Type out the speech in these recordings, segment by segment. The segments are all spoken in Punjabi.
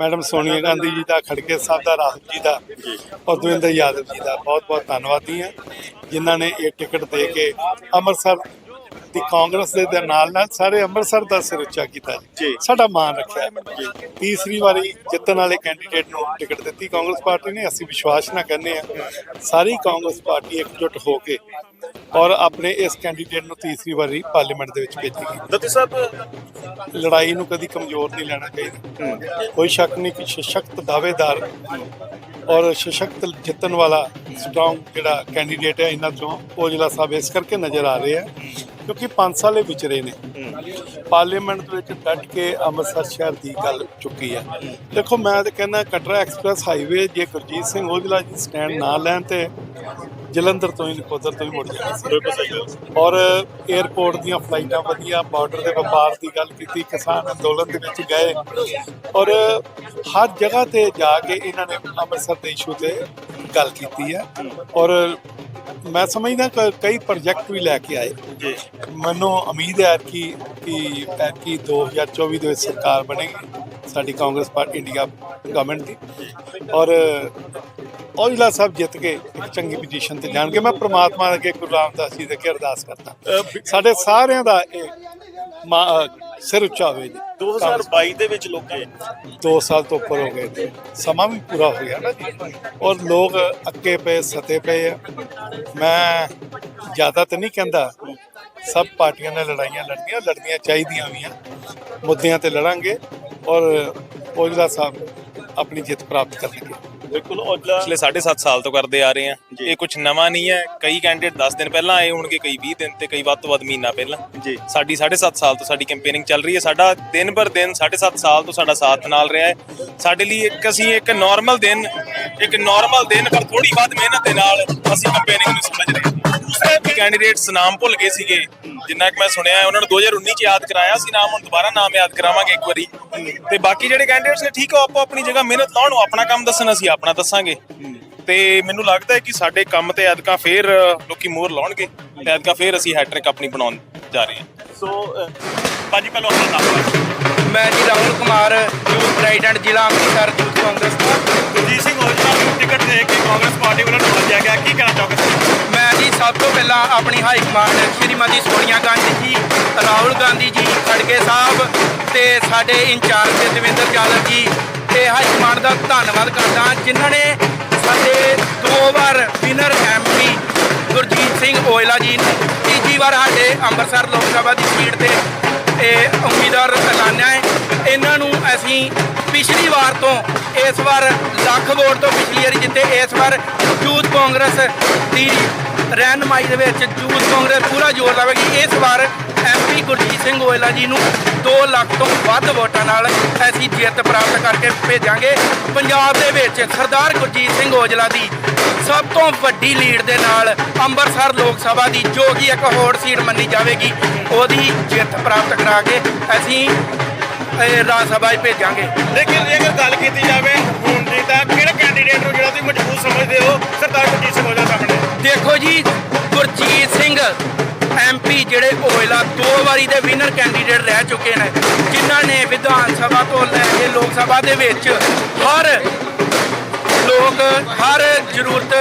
ਮੈਡਮ ਸੋਨੀਆ ਗਾਂਧੀ ਜੀ ਦਾ ਖੜਕੇ ਸਾਹਿਬ ਦਾ ਰਾਹੁਲ ਜੀ ਦਾ ਔਰ ਦਵਿੰਦਰ ਯਾਦਵ ਜੀ ਦਾ। ਬਹੁਤ ਬਹੁਤ ਧੰਨਵਾਦੀ ਹਾਂ ਜਿਨ੍ਹਾਂ ਨੇ ਇਹ ਟਿਕਟ ਦੇ ਕੇ ਅੰਮ੍ਰਿਤਸਰ ਦੀ ਕਾਂਗਰਸ ਦੇ ਨਾਲ ਨਾਲ ਸਾਰੇ ਅੰਮ੍ਰਿਤਸਰ ਦਾ ਸਿਰ ਉੱਚਾ ਕੀਤਾ ਜੀ। ਸਾਡਾ ਮਾਣ ਰੱਖਿਆ। ਤੀਸਰੀ ਵਾਰੀ ਜਿੱਤਣ ਵਾਲੇ ਕੈਂਡੀਡੇਟ ਨੂੰ ਟਿਕਟ ਦਿੱਤੀ ਕਾਂਗਰਸ ਪਾਰਟੀ ਨੇ। ਅਸੀਂ ਵਿਸ਼ਵਾਸ ਨਾਲ ਕਹਿੰਦੇ ਆ। ਸਾਰੀ ਕਾਂਗਰਸ ਪਾਰਟੀ ਇਕਜੁੱਟ ਹੋ ਕੇ ਔਰ ਆਪਣੇ ਇਸ ਕੈਂਡੀਡੇਟ ਨੂੰ ਤੀਸਰੀ ਵਾਰੀ ਪਾਰਲੀਮੈਂਟ ਦੇ ਵਿੱਚ ਭੇਜੇਗੀ ਦੱਤੀ ਸਾਹਿਬ ਲੜਾਈ ਨੂੰ ਕਦੀ ਕਮਜ਼ੋਰ ਨਹੀਂ ਲੈਣਾ ਚਾਹੀਦਾ। ਕੋਈ ਸ਼ੱਕ ਨਹੀਂ ਕਿ ਸਸ਼ਕਤ ਦਾਅਵੇਦਾਰ ਔਰ ਸਸ਼ਕਤ ਜਿੱਤਣ ਵਾਲਾ ਸਟਰੋਂਗ ਜਿਹੜਾ ਕੈਂਡੀਡੇਟ ਹੈ, ਇਹਨਾਂ ਤੋਂ ਔਜਲਾ ਸਾਹਿਬ ਇਸ ਕਰਕੇ ਨਜ਼ਰ ਆ ਰਹੇ ਆ ਕਿਉਂਕਿ 5 ਇਹ ਵਿਚਰੇ ਨੇ। ਪਾਰਲੀਮੈਂਟ ਦੇ ਵਿੱਚ ਡਟ ਕੇ ਅੰਮ੍ਰਿਤਸਰ ਸ਼ਹਿਰ ਦੀ ਗੱਲ ਚੁੱਕੀ ਹੈ ਦੇਖੋ, ਮੈਂ ਤਾਂ ਕਹਿੰਦਾ, ਕਟਰਾ ਐਕਸਪ੍ਰੈਸ ਹਾਈਵੇ, ਜੇ ਗੁਰਜੀਤ ਸਿੰਘ ਔਜਲਾ ਜੀ ਸਟੈਂਡ ਨਾ ਲੈਣ ਤੇ ਜਲੰਧਰ ਤੋਂ ਹੀ ਨਕੋਦਰ ਤੋਂ ਹੀ ਮੁੜ ਜਾਣਾ ਸੀ ਔਰ 에어ਪੋਰਟ ਦੀਆਂ ਫਲਾਈਟਾਂ ਵਧੀਆ ਬਾਰਡਰ ਦੇ ਵਪਾਰ ਦੀ ਗੱਲ ਕੀਤੀ ਕਿਸਾਨ ਅੰਦੋਲਨ ਦੇ ਵਿੱਚ ਗਏ। ਔਰ ਹਰ ਜਗ੍ਹਾ ਤੇ ਜਾ ਕੇ ਇਹਨਾਂ ਨੇ ਅੰਮ੍ਰਿਤਸਰ ਦੇ ਇਸ਼ੂ ਤੇ ਗੱਲ ਕੀਤੀ ਹੈ। ਔਰ ਮੈਂ ਸਮਝਦਾ ਕਿ ਕਈ ਪ੍ਰੋਜੈਕਟ ਵੀ ਲੈ ਕੇ ਆਏ। ਜੀ। ਮੈਨੂੰ ਉਮੀਦ ਹੈ ਕਿ ਕਿ ਕਿ 2024 ਦੇ ਵਿੱਚ ਸਰਕਾਰ ਬਣੇਗੀ ਸਾਡੀ ਕਾਂਗਰਸ ਪਾਰਟੀ ਇੰਡੀਆ ਗਵਰਨਮੈਂਟ ਦੀ। ਔਰ ਔਜਲਾ ਸਾਹਿਬ ਜਿੱਤ ਕੇ ਇੱਕ ਚੰਗੀ ਪੋਜੀਸ਼ਨ ਤੇ ਜਾਣਗੇ। ਮੈਂ ਪ੍ਰਮਾਤਮਾ ਅੱਗੇ ਗੁਰੂ ਰਾਮਦਾਸ ਜੀ ਦੇ ਅੱਗੇ ਅਰਦਾਸ ਕਰਦਾ। ਸਾਡੇ ਸਾਰਿਆਂ ਦਾ ਇਹ ਸਿਰ ਉੱਚਾ ਹੋਵੇ ਜੀ। 2022 ਦੇ ਵਿੱਚ ਲੋਕੀ 2 ਸਾਲ ਤੋਂ ਉੱਪਰ ਹੋ ਗਏ ਸਮਾਂ ਵੀ ਪੂਰਾ ਹੋ ਗਿਆ ਨਾ ਜੀ। ਔਰ ਲੋਕ ਅੱਕੇ ਪਏ ਸਤੇ ਪਏ ਆ। ਮੈਂ ਜ਼ਿਆਦਾ ਤਾਂ ਨਹੀਂ ਕਹਿੰਦਾ ਸਭ ਪਾਰਟੀਆਂ ਨੇ ਲੜਾਈਆਂ ਲੜਨੀਆਂ ਲੜਨੀਆਂ ਚਾਹੀਦੀਆਂ ਵੀ ਆ। ਮੁੱਦਿਆਂ ਤੇ ਲੜਾਂਗੇ ਔਰ ਔਜਲਾ ਸਾਹਿਬ ਆਪਣੀ ਜਿੱਤ ਪ੍ਰਾਪਤ ਕਰਨਗੇ। ਬਿਲਕੁਲ ਔਜਲਾ ਪਿਛਲੇ 7.5 ਸਾਲ ਤੋਂ ਕਰਦੇ ਆ ਰਹੇ ਆ। ਇਹ ਕੁਝ ਨਵਾਂ ਨਹੀਂ ਹੈ। ਕਈ ਕੈਂਡੀਡੇਟ 10 ਦਿਨ ਪਹਿਲਾਂ ਆਏ ਹੋਣਗੇ ਕਈ 20 ਦਿਨ ਤੇ ਕਈ ਵੱਧ ਤੋਂ ਵੱਧ ਮਹੀਨਾ ਪਹਿਲਾਂ। ਜੀ। ਸਾਡੀ 7.5 ਸਾਲ ਤੋਂ ਸਾਡੀ ਕੈਂਪੇਨਿੰਗ ਚੱਲ ਰਹੀ ਹੈ। ਸਾਡਾ ਦਿਨ ਪਰ ਦਿਨ 7.5 ਸਾਲ ਤੋਂ ਸਾਡਾ ਸਾਥ ਨਾਲ ਰਿਹਾ ਹੈ। ਸਾਡੇ ਲਈ ਇੱਕ ਅਸੀਂ ਇੱਕ ਨਾਰਮਲ ਦਿਨ ਇੱਕ ਨਾਰਮਲ ਦਿਨ ਪਰ ਥੋੜੀ ਵੱਧ ਮਿਹਨਤ ਦੇ ਨਾਲ ਅਸੀਂ ਕੈਂਪੇਨਿੰਗ ਨੂੰ ਸਮਝ ਰਹੇ ਹਾਂ। ਦੂਸਰੇ ਕੈਂਡੀਡੇਟਸ ਨਾਮ ਭੁੱਲ ਗਏ ਸੀਗੇ। ਜਿੰਨਾ ਕਿ ਮੈਂ ਸੁਣਿਆ ਉਹਨਾਂ ਨੂੰ 2019 ਚ ਯਾਦ ਕਰਾਇਆ ਸੀ ਨਾਮ ਹੁਣ ਦੁਬਾਰਾ ਨਾਮ ਯਾਦ ਕਰਾਵਾਂਗੇ ਇੱਕ ਵਾਰੀ। ਤੇ ਬਾਕੀ ਜਿਹੜੇ ਕੈਂਡੀਡੇਟਸ ਨੇ ਠੀਕ ਆ ਆਪੋ ਆਪਣੀ ਜਗ੍ਹਾ ਮਿਹਨਤ ਲਾਉਣ ਉਹ ਆਪਣਾ ਕੰਮ ਦੱਸਣ ਅਸੀਂ ਆਪਣਾ ਦੱਸਾਂਗੇ। ਤੇ ਮੈਨੂੰ ਲੱਗਦਾ ਹੈ ਕਿ ਸਾਡੇ ਕੰਮ ਤੇ ਐਦਕਾਂ ਫੇਰ ਲੋਕੀ ਮੋਹਰ ਲਾਉਣਗੇ। ਤੇ ਐਦਕਾਂ ਫੇਰ ਅਸੀਂ ਹੈਟ੍ਰਿਕ ਆਪਣੀ ਬਣਾਉਣ ਜਾ ਰਹੇ ਹਾਂ। ਸੋ ਭਾਜੀ ਪਹਿਲਾਂ ਆਪਣਾ ਨਾਮ ਮੈਂ ਜੀ ਰਾਹੁਲ ਕੁਮਾਰ ਯੂਥ ਪ੍ਰੈਜ਼ੀਡੈਂਟ ਜ਼ਿਲ੍ਹਾ ਅੰਮ੍ਰਿਤਸਰ ਯੂਥ ਕਾਂਗਰਸ ਗੁਰਜੀਤ ਸਿੰਘ ਔਜਲਾ ਨੂੰ ਟਿਕਟ ਦੇ ਕੇ ਕਾਂਗਰਸ ਪਾਰਟੀ ਵੱਲੋਂ ਨਿਵਾਜਿਆ ਗਿਆ। ਕੀ ਕਹਿਣਾ ਚਾਹੋਗੇ? ਸਭ ਤੋਂ ਪਹਿਲਾਂ ਆਪਣੀ ਹਾਈ ਕਮਾਂਡ ਸ਼੍ਰੀਮਤੀ ਸੋਨੀਆ ਗਾਂਧੀ ਜੀ, ਰਾਹੁਲ ਗਾਂਧੀ ਜੀ ਖੜਗੇ ਸਾਹਿਬ ਤੇ ਸਾਡੇ ਇੰਚਾਰਜ ਦਵਿੰਦਰ ਯਾਦਵ ਜੀ ਤੇ ਹਾਈ ਕਮਾਂਡ ਦਾ ਧੰਨਵਾਦ ਕਰਦਾ ਜਿਨ੍ਹਾਂ ਨੇ ਸਾਡੇ ਦੋ ਵਾਰ ਵਿਨਰ ਐਮਪੀ ਗੁਰਜੀਤ ਸਿੰਘ ਓਇਲਾ ਜੀ ਨੂੰ, ਤੀਜੀ ਵਾਰ ਸਾਡੇ ਅੰਮ੍ਰਿਤਸਰ ਲੋਕ ਸਭਾ ਦੀ ਸੀਟ ਤੇ ਇਹ ਉਮੀਦਵਾਰ ਐਲਾਨਿਆ ਹੈ। ਇਹਨਾਂ ਨੂੰ ਅਸੀਂ ਪਿਛਲੀ ਵਾਰ ਤੋਂ ਇਸ ਵਾਰ ਲੱਖ ਵੋਟ ਤੋਂ ਪਿਛਲੀ ਵਾਰੀ ਜਿੱਤੇ, ਇਸ ਵਾਰ ਯੂਥ ਕਾਂਗਰਸ ਦੀ ਰਹਿਨਮਾਈ ਦੇ ਵਿੱਚ ਯੂਥ ਕਾਂਗਰਸ ਪੂਰਾ ਜ਼ੋਰ ਲਾਵੇਗੀ। ਇਸ ਵਾਰ ਐਮਪੀ ਗੁਰਜੀਤ ਸਿੰਘ ਔਜਲਾ ਜੀ ਨੂੰ 2 ਲੱਖ ਤੋਂ ਵੱਧ ਵੋਟਾਂ ਨਾਲ ਅਸੀਂ ਜਿੱਤ ਪ੍ਰਾਪਤ ਕਰਕੇ ਭੇਜਾਂਗੇ। ਪੰਜਾਬ ਦੇ ਵਿੱਚ ਸਰਦਾਰ ਗੁਰਜੀਤ ਸਿੰਘ ਔਜਲਾ ਦੀ ਸਭ ਤੋਂ ਵੱਡੀ ਲੀਡ ਦੇ ਨਾਲ ਅੰਮ੍ਰਿਤਸਰ ਲੋਕ ਸਭਾ ਦੀ ਜੋ ਕਿ ਇੱਕ ਹੋਰ ਸੀਟ ਮੰਨੀ ਜਾਵੇਗੀ, ਉਹਦੀ ਜਿੱਤ ਪ੍ਰਾਪਤ ਕਰਾ ਕੇ ਅਸੀਂ ਇਹ ਰਾਜ ਸਭਾ 'ਚ ਭੇਜਾਂਗੇ। ਲੇਕਿਨ ਜੇਕਰ ਗੱਲ ਕੀਤੀ ਜਾਵੇ ਹੁਣ ਦੀ ਤਾਂ ਕਿਹੜੇ ਕੈਂਡੀਡੇਟ ਨੂੰ ਜਿਹੜਾ ਤੁਸੀਂ ਮਜ਼ਬੂਤ ਸਮਝਦੇ ਹੋ? ਸਰਦਾਰ ਗੁਰਜੀਤ ਸਿੰਘ ਔਜਲਾ ਸਾਹਮਣੇ। ਦੇਖੋ ਜੀ ਗੁਰਜੀਤ ਸਿੰਘ ਐਮਪੀ ਜਿਹੜੇ ਔਜਲਾ ਦੋ ਵਾਰੀ ਦੇ ਵਿਨਰ ਕੈਂਡੀਡੇਟ ਰਹਿ ਚੁੱਕੇ ਨੇ ਜਿਨ੍ਹਾਂ ਨੇ ਵਿਧਾਨ ਸਭਾ ਤੋਂ ਲੈ ਕੇ ਲੋਕ ਸਭਾ ਦੇ ਵਿੱਚ ਹਰ ਲੋਕ ਹਰ ਜ਼ਰੂਰਤ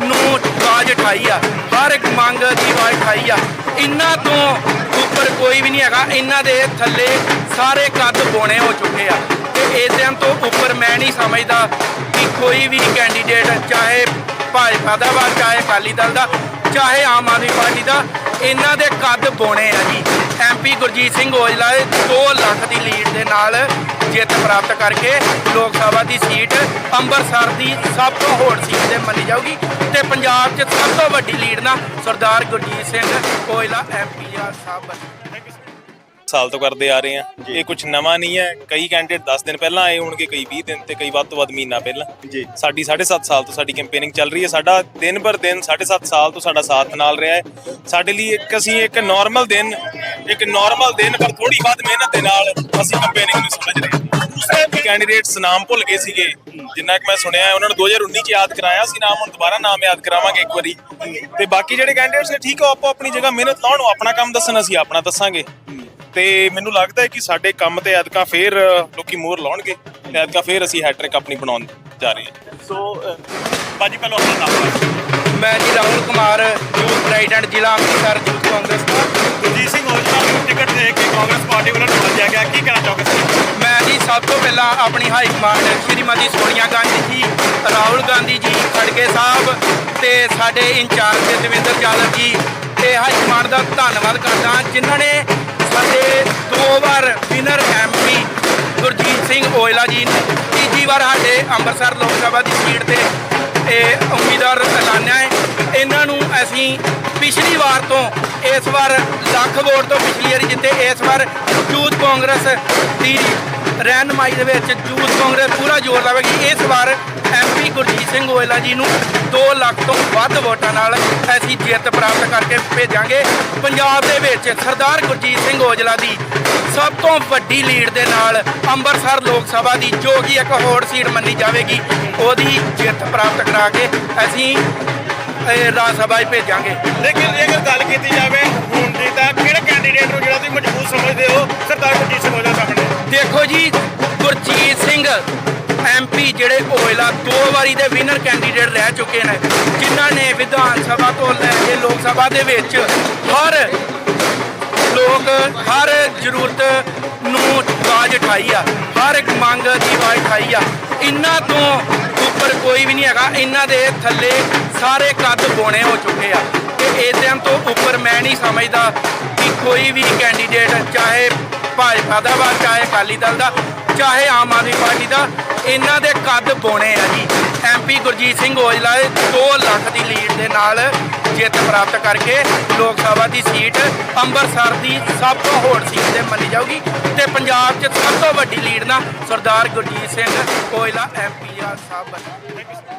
ਨੂੰ ਆਵਾਜ਼ ਉਠਾਈ ਆ ਹਰ ਇੱਕ ਮੰਗ ਦੀ ਆਵਾਜ਼ ਉਠਾਈ ਆ। ਇਹਨਾਂ ਤੋਂ ਉੱਪਰ ਕੋਈ ਵੀ ਨਹੀਂ ਹੈਗਾ। ਇਹਨਾਂ ਦੇ ਥੱਲੇ ਸਾਰੇ ਕੱਦ ਬੋਣੇ ਹੋ ਚੁੱਕੇ ਆ। ਤੇ ਇਹਦਿਆਂ ਤੋਂ ਉੱਪਰ ਮੈਂ ਨਹੀਂ ਸਮਝਦਾ ਕਿ ਕੋਈ ਵੀ ਕੈਂਡੀਡੇਟ ਚਾਹੇ ਭਾਜਪਾ ਦਾ ਵਾ, ਚਾਹੇ ਅਕਾਲੀ ਦਲ ਦਾ, ਚਾਹੇ ਆਮ ਆਦਮੀ ਪਾਰਟੀ ਦਾ, ਇਹਨਾਂ ਦੇ ਕੱਦ ਬੋਣੇ ਆ ਜੀ। ਐਮਪੀ ਗੁਰਜੀਤ ਸਿੰਘ ਔਜਲਾ 2 ਲੱਖ ਦੀ ਲੀਡ ਦੇ ਨਾਲ ਜਿੱਤ ਪ੍ਰਾਪਤ ਕਰਕੇ ਲੋਕ ਸਭਾ ਦੀ ਸੀਟ ਅੰਮ੍ਰਿਤਸਰ ਦੀ ਸਭ ਤੋਂ ਹੋਰ ਸੀਟ ਤੇ ਮੰਨੀ ਜਾਊਗੀ ਤੇ ਪੰਜਾਬ 'ਚ ਸਭ ਤੋਂ ਵੱਡੀ ਲੀਡ ਨਾ ਸਰਦਾਰ ਗੁਰਜੀਤ ਸਿੰਘ ਔਜਲਾ ਐਮਪੀ ਆ ਸਾਹਿਬ ਬਣੇ ਸਾਲ ਤੋਂ ਕਰਦੇ ਆ ਰਹੇ ਆ। ਇਹ ਕੁਝ ਨਵਾਂ ਨਹੀਂ ਹੈ। ਕਈ ਕੈਂਡੀਡੇਟ 10 ਦਿਨ ਪਹਿਲਾਂ ਆਏ ਹੋਣਗੇ ਕਈ 20 ਦਿਨ ਤੇ ਕਈ ਵੱਧ ਤੋਂ ਵੱਧ ਮਹੀਨਾ ਪਹਿਲਾਂ। ਜੀ। ਸਾਡੀ 7.5 ਸਾਲ ਤੋਂ ਸਾਡੀ ਕੈਂਪੇਨਿੰਗ ਚੱਲ ਰਹੀ ਹੈ। ਸਾਡਾ ਦਿਨ ਪਰ ਦਿਨ 7.5 ਸਾਲ ਤੋਂ ਸਾਡਾ ਸਾਥ ਨਾਲ ਰਿਹਾ ਹੈ। ਸਾਡੇ ਲਈ ਇੱਕ ਅਸੀਂ ਇੱਕ ਨਾਰਮਲ ਦਿਨ ਇੱਕ ਨਾਰਮਲ ਦਿਨ ਪਰ ਥੋੜੀ ਵੱਧ ਮਿਹਨਤ ਦੇ ਨਾਲ ਅਸੀਂ ਕੈਂਪੇਨਿੰਗ ਨੂੰ ਸਮਝ ਰਹੇ ਹਾਂ। ਦੂਸਰੇ ਕੈਂਡੀਡੇਟਸ ਨਾਮ ਭੁੱਲ ਗਏ ਸੀਗੇ। ਜਿੰਨਾ ਕਿ ਮੈਂ ਸੁਣਿਆ ਹੈ, ਉਹਨਾਂ ਨੂੰ 2019 ਚ ਯਾਦ ਕਰਾਇਆ ਸੀ। ਨਾਮ ਹੁਣ ਦੁਬਾਰਾ ਨਾਮ ਯਾਦ ਕਰਾਵਾਂਗੇ ਇੱਕ ਵਾਰੀ। ਤੇ ਬਾਕੀ ਜਿਹੜੇ ਕੈਂਡੀਡੇਟਸ ਨੇ ਠੀਕ ਆ ਆਪੋ ਆਪਣੀ ਜਗ੍ਹਾ ਮਿਹਨਤ ਲਾਉਣ ਆਪਣਾ ਕੰਮ ਦੱਸਣ ਅਸੀਂ ਆਪਣਾ ਦੱਸਾਂਗੇ। ਤੇ ਮੈਨੂੰ ਲੱਗਦਾ ਹੈ ਕਿ ਸਾਡੇ ਕੰਮ ਤੇ ਐਤਕਾਂ ਫੇਰ ਲੋਕੀ ਮੋਹਰ ਲਾਉਣਗੇ ਤੇ ਐਤਕਾਂ ਫੇਰ ਅਸੀਂ ਹੈਟ੍ਰਿਕ ਆਪਣੀ ਬਣਾਉਣ ਜਾ ਰਹੇ ਹਾਂ। ਸੋ ਬਾਜੀ ਪਹਿਲਾਂ ਆਪਣਾ ਨਾਮ ਮੈਂ ਜੀ ਰਾਹੁਲ ਕੁਮਾਰ ਯੂਥ ਪ੍ਰੈਜ਼ੀਡੈਂਟ ਜ਼ਿਲ੍ਹਾ ਅੰਮ੍ਰਿਤਸਰ ਯੂਥ ਕਾਂਗਰਸ ਦਾ ਗੁਰਜੀਤ ਸਿੰਘ ਔਜਲਾ ਨੂੰ ਟਿਕਟ ਦੇ ਕੇ ਕਾਂਗਰਸ ਪਾਰਟੀ ਵੱਲੋਂ ਨਿਕਾਲਿਆ ਗਿਆ। ਕੀ ਕਹਿਣਾ ਚਾਹੋਗੇ ਮੈਂ ਜੀ ਸਭ ਤੋਂ ਪਹਿਲਾਂ ਆਪਣੀ ਹਾਈ ਕਮਾਂਡ ਸ਼੍ਰੀਮਤੀ ਸੋਨੀਆ ਗਾਂਧੀ ਜੀ ਰਾਹੁਲ ਗਾਂਧੀ ਜੀ ਖੜਗੇ ਸਾਹਿਬ ਤੇ ਸਾਡੇ ਇੰਚਾਰਜ ਦਵਿੰਦਰ ਯਾਦਵ ਜੀ ਤੇ ਹਾਈ ਕਮਾਂਡ ਦਾ ਧੰਨਵਾਦ ਕਰਦਾ ਜਿਨ੍ਹਾਂ ਨੇ ਸਾਡੇ ਦੋ ਵਾਰ ਵਿਨਰ ਐਮਪੀ ਗੁਰਜੀਤ ਸਿੰਘ ਓਇਲਾ ਜੀ ਨੇ। ਤੀਜੀ ਵਾਰ ਸਾਡੇ ਅੰਮ੍ਰਿਤਸਰ ਲੋਕ ਸਭਾ ਦੀ ਸੀਟ ਤੇ ਇਹ ਉਮੀਦਵਾਰ ਐਲਾਨਿਆ ਹੈ। ਇਹਨਾਂ ਨੂੰ ਅਸੀਂ ਪਿਛਲੀ ਵਾਰ ਤੋਂ ਇਸ ਵਾਰ ਲੱਖ ਵੋਟ ਤੋਂ ਪਿਛਲੀ ਵਾਰੀ ਜਿੱਤੇ, ਇਸ ਵਾਰ ਯੂਥ ਕਾਂਗਰਸ ਦੀ ਰਹਿਨਮਾਈ ਦੇ ਵਿੱਚ ਯੂਥ ਕਾਂਗਰਸ ਪੂਰਾ ਜ਼ੋਰ ਲਾਵੇਗੀ। ਇਸ ਵਾਰ ਐਮਪੀ ਗੁਰਜੀਤ ਸਿੰਘ ਔਜਲਾ ਜੀ ਨੂੰ 2 ਲੱਖ ਤੋਂ ਵੱਧ ਵੋਟਾਂ ਨਾਲ ਅਸੀਂ ਜਿੱਤ ਪ੍ਰਾਪਤ ਕਰਕੇ ਭੇਜਾਂਗੇ। ਪੰਜਾਬ ਦੇ ਵਿੱਚ ਸਰਦਾਰ ਗੁਰਜੀਤ ਸਿੰਘ ਔਜਲਾ ਦੀ ਸਭ ਤੋਂ ਵੱਡੀ ਲੀਡ ਦੇ ਨਾਲ ਅੰਮ੍ਰਿਤਸਰ ਲੋਕ ਸਭਾ ਦੀ ਜੋ ਕਿ ਇੱਕ ਹੋਰ ਸੀਟ ਮੰਨੀ ਜਾਵੇਗੀ ਉਹਦੀ ਜਿੱਤ ਪ੍ਰਾਪਤ ਕਰਾ ਕੇ ਅਸੀਂ ਇਹ ਰਾਜ ਸਭਾ 'ਚ ਭੇਜਾਂਗੇ। ਲੇਕਿਨ ਜੇਕਰ ਗੱਲ ਕੀਤੀ ਜਾਵੇ ਹੁਣ ਦੀ ਤਾਂ ਕਿਹੜੇ ਕੈਂਡੀਡੇਟ ਨੂੰ ਜਿਹੜਾ ਤੁਸੀਂ ਮਜ਼ਬੂਤ ਸਮਝਦੇ ਹੋ ਸਰਦਾਰ ਗੁਰਜੀਤ ਸਿੰਘ ਔਜਲਾ ਸਾਹਮਣੇ? ਦੇਖੋ ਜੀ ਗੁਰਜੀਤ ਸਿੰਘ ਐਮਪੀ ਜਿਹੜੇ ਔਜਲਾ ਦੋ ਵਾਰੀ ਦੇ ਵਿਨਰ ਕੈਂਡੀਡੇਟ ਰਹਿ ਚੁੱਕੇ ਨੇ, ਜਿਨ੍ਹਾਂ ਨੇ ਵਿਧਾਨ ਸਭਾ ਤੋਂ ਲੈ ਕੇ ਲੋਕ ਸਭਾ ਦੇ ਵਿੱਚ ਹਰ ਲੋਕ, ਹਰ ਜ਼ਰੂਰਤ ਨੂੰ ਆਵਾਜ਼ ਉਠਾਈ ਆ, ਹਰ ਇੱਕ ਮੰਗ ਦੀ ਆਵਾਜ਼ ਉਠਾਈ ਆ। ਇਹਨਾਂ ਤੋਂ ਉੱਪਰ ਕੋਈ ਵੀ ਨਹੀਂ ਹੈਗਾ ਇਹਨਾਂ ਦੇ ਥੱਲੇ ਸਾਰੇ ਕੱਦ ਬੋਣੇ ਹੋ ਚੁੱਕੇ ਆ। ਤੇ ਇਹਦਿਆਂ ਤੋਂ ਉੱਪਰ ਮੈਂ ਨਹੀਂ ਸਮਝਦਾ ਕਿ ਕੋਈ ਵੀ ਕੈਂਡੀਡੇਟ ਚਾਹੇ ਭਾਜਪਾ ਦਾ ਵਾ, ਚਾਹੇ ਅਕਾਲੀ ਦਲ ਦਾ, ਚਾਹੇ ਆਮ ਆਦਮੀ ਪਾਰਟੀ ਦਾ ਇਹਨਾਂ ਦੇ ਕੱਦ ਬੋਣੇ ਆ ਜੀ। ਐਮਪੀ ਗੁਰਜੀਤ ਸਿੰਘ ਔਜਲਾ 2 ਲੱਖ ਦੀ ਲੀਡ ਦੇ ਨਾਲ ਜਿੱਤ ਪ੍ਰਾਪਤ ਕਰਕੇ ਲੋਕ ਸਭਾ ਦੀ ਸੀਟ ਅੰਮ੍ਰਿਤਸਰ ਦੀ ਸਭ ਤੋਂ ਹੋਰ ਸੀਟ ਤੇ ਮੰਨੀ ਜਾਊਗੀ ਤੇ ਪੰਜਾਬ 'ਚ ਸਭ ਤੋਂ ਵੱਡੀ ਲੀਡ ਨਾਲ ਸਰਦਾਰ ਗੁਰਜੀਤ ਸਿੰਘ ਔਜਲਾ ਐਮਪੀ ਸਾਹਿਬ ਬਣੇ